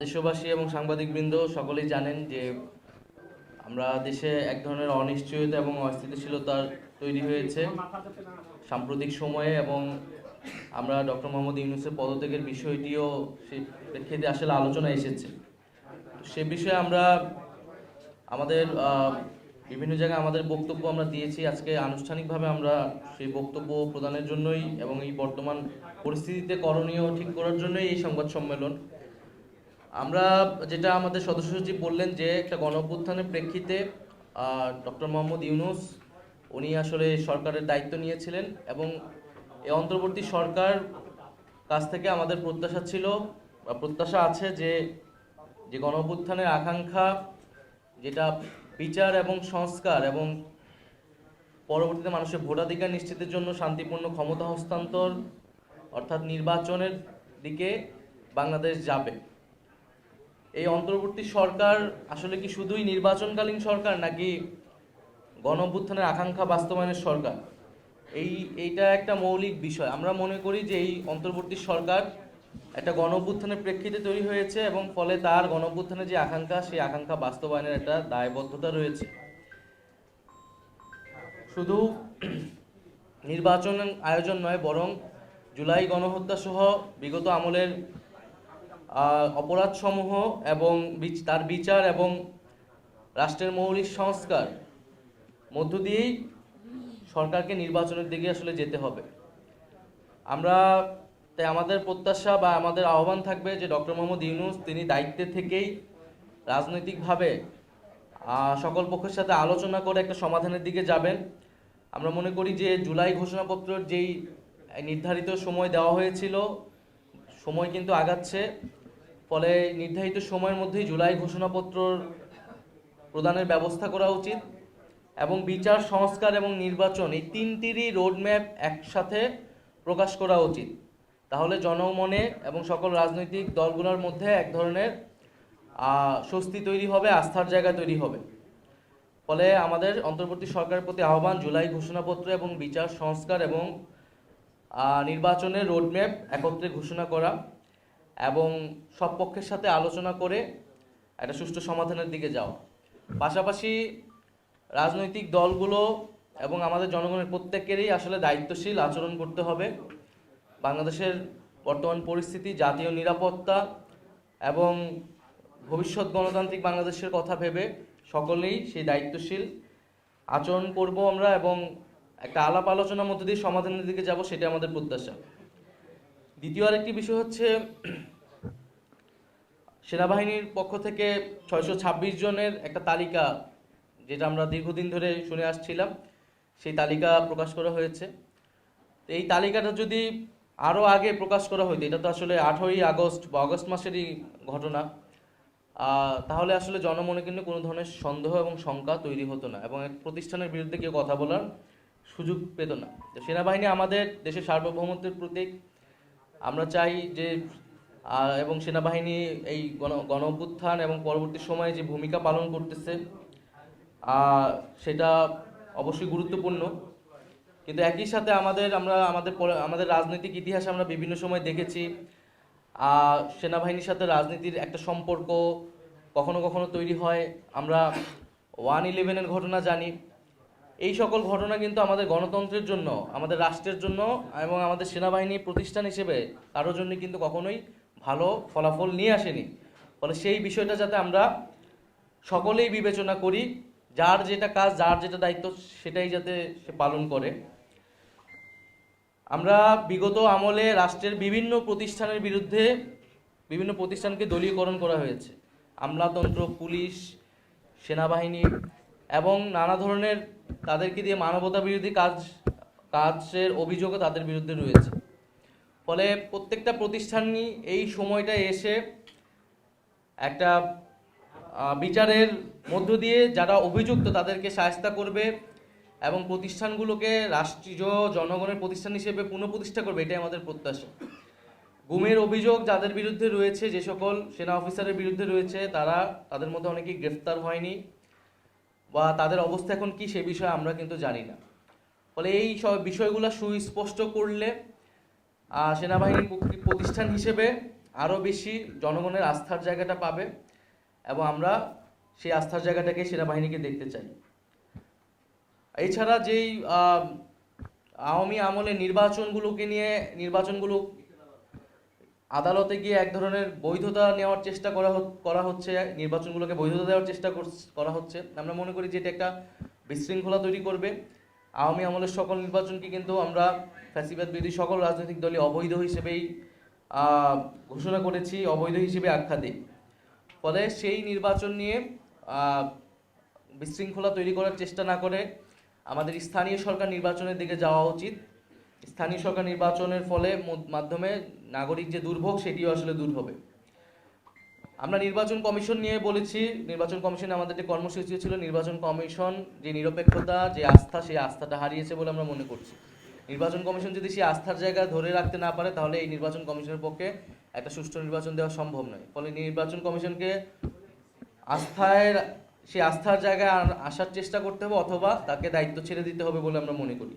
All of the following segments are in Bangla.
দেশবাসী এবং সাংবাদিকবৃন্দ সকলেই জানেন যে আমরা দেশে এক ধরনের অনিশ্চয়তা এবং অস্থিতিশীলতার তৈরি হয়েছে। সাম্প্রতিক সময়ে এবং আমরা ডক্টর মোহাম্মদ ইউনুসের পদত্যাগের বিষয়টিও সেই প্রেক্ষিতে আসলে আলোচনা এসেছে। সে বিষয়ে আমরা আমাদের বিভিন্ন জায়গায় আমাদের বক্তব্য আমরা দিয়েছি। আজকে আনুষ্ঠানিকভাবে আমরা সেই বক্তব্য প্রদানের জন্যই এবং এই বর্তমান পরিস্থিতিতে করণীয় ঠিক করার জন্যই এই সংবাদ সম্মেলন আমরা যেটা আমাদের সদস্য সচিব বললেন যে একটা গণ প্রেক্ষিতে ডক্টর মোহাম্মদ ইউনুস, উনি আসলে সরকারের দায়িত্ব নিয়েছিলেন এবং এই অন্তর্বর্তী সরকার কাছ থেকে আমাদের প্রত্যাশা ছিল, বা প্রত্যাশা আছে যে যে গণ আকাঙ্ক্ষা, যেটা বিচার এবং সংস্কার এবং পরবর্তীতে মানুষের ভোটাধিকার নিশ্চিতের জন্য শান্তিপূর্ণ ক্ষমতা হস্তান্তর, অর্থাৎ নির্বাচনের দিকে বাংলাদেশ যাবে। এই অন্তর্বর্তী সরকার আসলে কি শুধুই নির্বাচনকালীন সরকার নাকি গণঅভ্যুত্থানের আকাঙ্ক্ষা বাস্তবায়নের সরকার? এই, এইটা একটা মৌলিক বিষয়। আমরা মনে করি যে এই অন্তর্বর্তী সরকার একটা গণঅভ্যুত্থানের প্রেক্ষিতে তৈরি হয়েছে এবং ফলে তার গণঅভ্যুত্থানের যে আকাঙ্ক্ষা, সেই আকাঙ্ক্ষা বাস্তবায়নের একটা দায়বদ্ধতা রয়েছে। শুধু নির্বাচন আয়োজন নয়, বরং জুলাই গণহত্যা সহ বিগত আমলের অপরাধসমূহ এবং তার বিচার এবং রাষ্ট্রের মৌলিক সংস্কার মধ্য দিয়েই সরকারকে নির্বাচনের দিকে আসলে যেতে হবে। আমরা তাই আমাদের প্রত্যাশা বা আমাদের আহ্বান থাকবে যে ডক্টর মোহাম্মদ ইউনুস তিনি দায়িত্বে থেকেই রাজনৈতিকভাবে সকল পক্ষের সাথে আলোচনা করে একটা সমাধানের দিকে যাবেন। আমরা মনে করি যে জুলাই ঘোষণাপত্রের যেই নির্ধারিত সময় দেওয়া হয়েছিল, সময় কিন্তু আগাচ্ছে। ফলে নির্ধারিত সময়ের মধ্যেই জুলাই ঘোষণাপত্র প্রদানের ব্যবস্থা করা উচিত এবং বিচার, সংস্কার এবং নির্বাচন এই তিনটিরই রোডম্যাপ একসাথে প্রকাশ করা উচিত। তাহলে জনমনে এবং সকল রাজনৈতিক দলগুলোর মধ্যে এক ধরনের স্বস্তি তৈরি হবে, আস্থার জায়গা তৈরি হবে। ফলে আমাদের অন্তর্বর্তী সরকারের প্রতি আহ্বান, জুলাই ঘোষণাপত্র এবং বিচার, সংস্কার এবং নির্বাচনের রোডম্যাপ একত্রে ঘোষণা করা। এবং সব পক্ষের সাথে আলোচনা করে একটা সুষ্ঠু সমাধানের দিকে যাওয়া পাশাপাশি রাজনৈতিক দলগুলো এবং আমাদের জনগণের প্রত্যেকেরই আসলে দায়িত্বশীল আচরণ করতে হবে। বাংলাদেশের বর্তমান পরিস্থিতি, জাতীয় নিরাপত্তা এবং ভবিষ্যৎ গণতান্ত্রিক বাংলাদেশের কথা ভেবে সকলেই সেই দায়িত্বশীল আচরণ করব আমরা এবং একটা আলাপ আলোচনার মধ্যে দিয়ে সমাধানের দিকে যাব সেটা আমাদের প্রত্যাশা। দ্বিতীয় আরেকটি বিষয় হচ্ছে, সেনাবাহিনীর পক্ষ থেকে ছয়শো ছাব্বিশ জনের একটা তালিকা, যেটা আমরা দীর্ঘদিন ধরে শুনে আসছিলাম, সেই তালিকা প্রকাশ করা হয়েছে। এই তালিকাটা যদি আরও আগে প্রকাশ করা হইতো, এটা তো আসলে আঠেরোই আগস্ট বা আগস্ট মাসেরই ঘটনা তাহলে আসলে জনমনে কিন্তু কোনো ধরনের সন্দেহ এবং শঙ্কা তৈরি হতো না এবং এক প্রতিষ্ঠানের বিরুদ্ধে কেউ কথা বলার সুযোগ পেত না। তো সেনাবাহিনী আমাদের দেশের সার্বভৌমত্বের প্রতীক আমরা চাই যে এবং সেনাবাহিনী এই গণ গণ এবং পরবর্তী সময়ে যে ভূমিকা পালন করতেছে সেটা অবশ্যই গুরুত্বপূর্ণ। কিন্তু একই সাথে আমাদের, আমরা, আমাদের আমাদের রাজনৈতিক ইতিহাসে আমরা বিভিন্ন সময় দেখেছি সেনাবাহিনীর সাথে রাজনীতির একটা সম্পর্ক কখনো কখনো তৈরি হয়। আমরা ওয়ান ইলেভেনের ঘটনা জানি এই সকল ঘটনা কিন্তু আমাদের গণতন্ত্রের জন্য, আমাদের রাষ্ট্রের জন্য এবং আমাদের সেনাবাহিনী প্রতিষ্ঠান হিসেবে কারোর জন্য কিন্তু কখনোই ভালো ফলাফল নিয়ে আসেনি। ফলে সেই বিষয়টা যাতে আমরা সকলেই বিবেচনা করি, যার যেটা কাজ, যার যেটা দায়িত্ব, সেটাই যাতে সে পালন করে। আমরা বিগত আমলে রাষ্ট্রের বিভিন্ন প্রতিষ্ঠানের বিরুদ্ধে বিভিন্ন প্রতিষ্ঠানকে দলীয়করণ করা হয়েছে। আমলাতন্ত্র, পুলিশ, সেনাবাহিনী এবং নানা ধরনের তাদেরকে দিয়ে মানবতা বিরোধী কাজ, কাজের অভিযোগও তাদের বিরুদ্ধে রয়েছে। ফলে প্রত্যেকটা প্রতিষ্ঠানই এই সময়টা এসে একটা বিচারের মধ্য দিয়ে যারা অভিযুক্ত তাদেরকে সায়স্তা করবে এবং প্রতিষ্ঠানগুলোকে রাষ্ট্রীয় জনগণের প্রতিষ্ঠান হিসেবে পুনঃপ্রতিষ্ঠা করবে, এটাই আমাদের প্রত্যাশা। গুমের অভিযোগ যাদের বিরুদ্ধে রয়েছে, যে সকল সেনা অফিসারের বিরুদ্ধে রয়েছে, তারা, তাদের মধ্যে অনেকেই গ্রেফতার হয়নি। বা তাদের অবস্থা এখন কি সে বিষয়ে আমরা কিন্তু জানি না। ফলে এই সব বিষয়গুলো সুস্পষ্ট করলে প্রতি- প্রতিষ্ঠান হিসেবে আরও বেশি জনগণের আস্থার জায়গাটা পাবে এবং আমরা সেই আস্থার জায়গাটাকে সেনাবাহিনীকে দেখতে চাই। এছাড়া যেই আওয়ামী আমলে নির্বাচনগুলোকে নিয়ে, নির্বাচনগুলো আদালতে গিয়ে এক ধরনের বৈধতা নেওয়ার চেষ্টা করা করা হচ্ছে, নির্বাচনগুলোকে বৈধতা দেওয়ার চেষ্টা করা হচ্ছে। আমরা মনে করি যে এটা একটা বিশৃঙ্খলা তৈরি করবে। আওয়ামী আমলের সকল নির্বাচনকে কিন্তু আমরা ফ্যাসিবাদ বিরোধী সকল রাজনৈতিক দলই অবৈধ হিসেবেই ঘোষণা করেছি, অবৈধ হিসেবে আখ্যা দিই। ফলে সেই নির্বাচন নিয়ে বিশৃঙ্খলা তৈরি করার চেষ্টা না করে আমাদের স্থানীয় সরকার নির্বাচনের দিকে যাওয়া উচিত। স্থানীয় সরকার নির্বাচনের ফলে মাধ্যমে নাগরিক যে দুর্ভোগ, সেটিও আসলে দূর হবে। আমরা নির্বাচন কমিশন নিয়ে বলেছি, নির্বাচন কমিশনে আমাদের যে কর্মসূচি ছিল, নির্বাচন কমিশন যে নিরপেক্ষতা, যে আস্থা, সেই আস্থাটা হারিয়েছে বলে আমরা মনে করছি। নির্বাচন কমিশন যদি সেই আস্থার জায়গা ধরে রাখতে না পারে, তাহলে এই নির্বাচন কমিশনের পক্ষে একটা সুষ্ঠু নির্বাচন দেওয়া সম্ভব নয়। ফলে নির্বাচন কমিশনকে আস্থায়, সেই আস্থার জায়গায় আসার চেষ্টা করতে হবে, অথবা তাকে দায়িত্ব ছেড়ে দিতে হবে বলে আমরা মনে করি।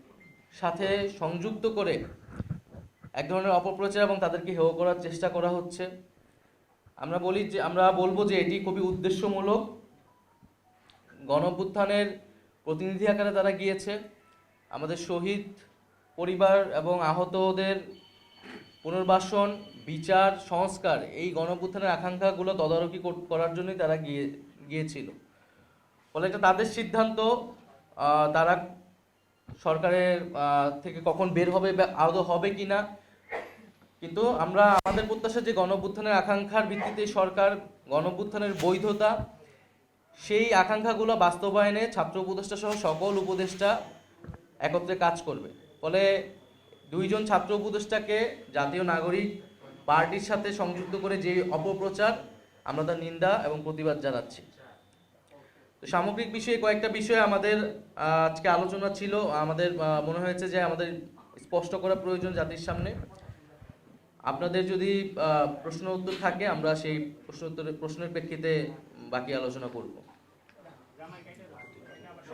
সাথে সংযুক্ত করে এক ধরনের অপপ্রচার এবং তাদেরকে হেয় করার চেষ্টা করা হচ্ছে। আমরা বলি যে, আমরা বলব যে এটি খুবই উদ্দেশ্যমূলক। গণঅভ্যুত্থানের প্রতিনিধি আকারে তারা গিয়েছে। আমাদের শহীদ পরিবার এবং আহতদের পুনর্বাসন, বিচার, সংস্কার এই গণঅভ্যুত্থানের আকাঙ্ক্ষাগুলো তদারকি কর- করার জন্যই তারা গিয়ে, গিয়েছিল। ফলে এটা তাদের সিদ্ধান্ত। তারা সরকারের থেকে কখন বের হবে বা হবে কি না। কিন্তু আমরা, আমাদের প্রত্যাশা যে গণঅভ্যুত্থানের আকাঙ্ক্ষার ভিত্তিতে সরকার গণঅভ্যুত্থানের বৈধতা, সেই আকাঙ্ক্ষাগুলো বাস্তবায়নে ছাত্র উপদেষ্টা সহ সকল উপদেষ্টা একত্রে কাজ করবে। ফলে দুইজন ছাত্র উপদেষ্টাকে জাতীয় নাগরিক পার্টির সাথে সংযুক্ত করে যে অপপ্রচার, আমরা তার নিন্দা এবং প্রতিবাদ জানাচ্ছি। সামগ্রিক বিষয়ে কয়েকটা বিষয়ে আমাদের আজকে আলোচনা ছিল। আমাদের মনে হয়েছে যে আমাদের স্পষ্ট করা প্রয়োজন জাতির সামনে। আপনাদের যদি প্রশ্ন উত্তর থাকে, আমরা সেই প্রশ্ন উত্তরের, প্রশ্নের প্রেক্ষিতে বাকি আলোচনা করব।